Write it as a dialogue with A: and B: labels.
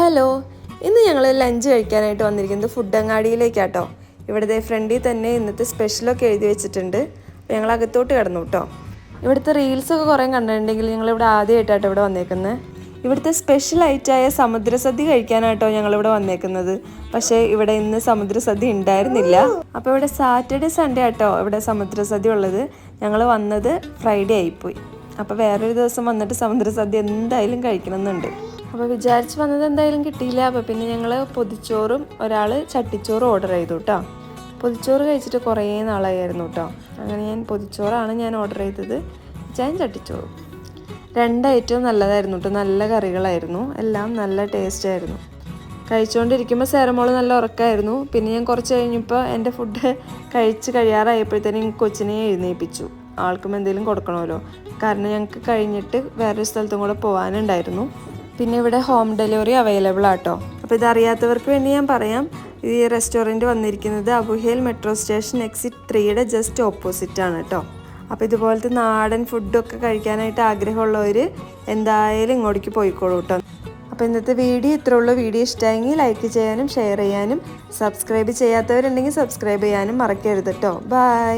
A: Hello ഇന്ന് ഞങ്ങൾ lunch കഴിക്കാനായിട്ട് വന്നിരിക്കുന്നത് ഫുഡ് അങ്ങാടിയിലേക്കാട്ടോ. ഇവിടുത്തെ ഫ്രണ്ടിൽ തന്നെ ഇന്നത്തെ സ്പെഷ്യലൊക്കെ എഴുതി വെച്ചിട്ടുണ്ട്. അപ്പോൾ ഞങ്ങൾ അകത്തോട്ട് കിടന്നു കേട്ടോ ഇവിടുത്തെ റീൽസൊക്കെ കുറേ കണ്ടിട്ടുണ്ടെങ്കിൽ ഞങ്ങൾ ഇവിടെ ആദ്യമായിട്ടാട്ടോ ഇവിടെ വന്നേക്കുന്നത് ഇവിടുത്തെ സ്പെഷ്യൽ ഐറ്റായ സമുദ്രസദ്യ കഴിക്കാനാട്ടോ ഞങ്ങളിവിടെ വന്നേക്കുന്നത്. പക്ഷേ ഇവിടെ ഇന്ന് സമുദ്രസദ്യ ഉണ്ടായിരുന്നില്ല. അപ്പോൾ ഇവിടെ സാറ്റർഡേ സൺഡേ ആട്ടോ ഇവിടെ സമുദ്രസദ്യ ഉള്ളത്. ഞങ്ങൾ വന്നത് ഫ്രൈഡേ ആയിപ്പോയി. അപ്പോൾ വേറൊരു ദിവസം വന്നിട്ട് സമുദ്രസദ്യ എന്തായാലും കഴിക്കണമെന്നുണ്ട്. അപ്പോൾ വിചാരിച്ച് വന്നത് എന്തായാലും കിട്ടിയില്ല. അപ്പോൾ പിന്നെ ഞങ്ങൾ പൊതിച്ചോറും ഒരാൾ ചട്ടിച്ചോറും ഓർഡർ ചെയ്തു കേട്ടോ പൊതിച്ചോറ് കഴിച്ചിട്ട് കുറേ നാളായിരുന്നു കേട്ടോ അങ്ങനെ ഞാൻ പൊതിച്ചോറാണ് ഞാൻ ഓർഡർ ചെയ്തത്. ഞാൻ ചട്ടിച്ചോറും. രണ്ട് ഐറ്റവും നല്ലതായിരുന്നു കേട്ടോ നല്ല കറികളായിരുന്നു. എല്ലാം നല്ല ടേസ്റ്റ് ആയിരുന്നു. കഴിച്ചുകൊണ്ടിരിക്കുമ്പോൾ സേരമോൾ നല്ല ഉറക്കമായിരുന്നു പിന്നെ ഞാൻ കുറച്ച് കഴിഞ്ഞപ്പോൾ എന്റെ ഫുഡ് കഴിച്ച് കഴിയാറായപ്പോഴത്തേനും കൊച്ചിനെ എഴുന്നേൽപ്പിച്ചു ആൾക്കും എന്തെങ്കിലും കൊടുക്കണമല്ലോ. കാരണം ഞങ്ങൾക്ക് കഴിഞ്ഞിട്ട് വേറൊരു സ്ഥലത്തും കൂടെ പോകാനുണ്ടായിരുന്നു പിന്നെ ഇവിടെ ഹോം ഡെലിവറി അവൈലബിൾ ആട്ടോ. അപ്പോൾ ഇതറിയാത്തവർക്ക് വേണ്ടി ഞാൻ പറയാം. ഈ റെസ്റ്റോറന്റ് വന്നിരിക്കുന്നത് Abu Hail metro station exit ത്രീയുടെ ജസ്റ്റ് ഓപ്പോസിറ്റ് ആണ് കേട്ടോ അപ്പോൾ ഇതുപോലത്തെ നാടൻ ഫുഡൊക്കെ കഴിക്കാനായിട്ട് ആഗ്രഹമുള്ളവർ എന്തായാലും ഇങ്ങോട്ടേക്ക് പോയിക്കോളൂ കേട്ടോ അപ്പോൾ ഇന്നത്തെ വീഡിയോ ഇത്ര ഉള്ളൂ. വീഡിയോ ഇഷ്ടമായെങ്കിൽ ലൈക്ക് ചെയ്യാനും ഷെയർ ചെയ്യാനും സബ്സ്ക്രൈബ് ചെയ്യാത്തവരുണ്ടെങ്കിൽ സബ്സ്ക്രൈബ് ചെയ്യാനും മറക്കരുത് കേട്ടോ ബൈ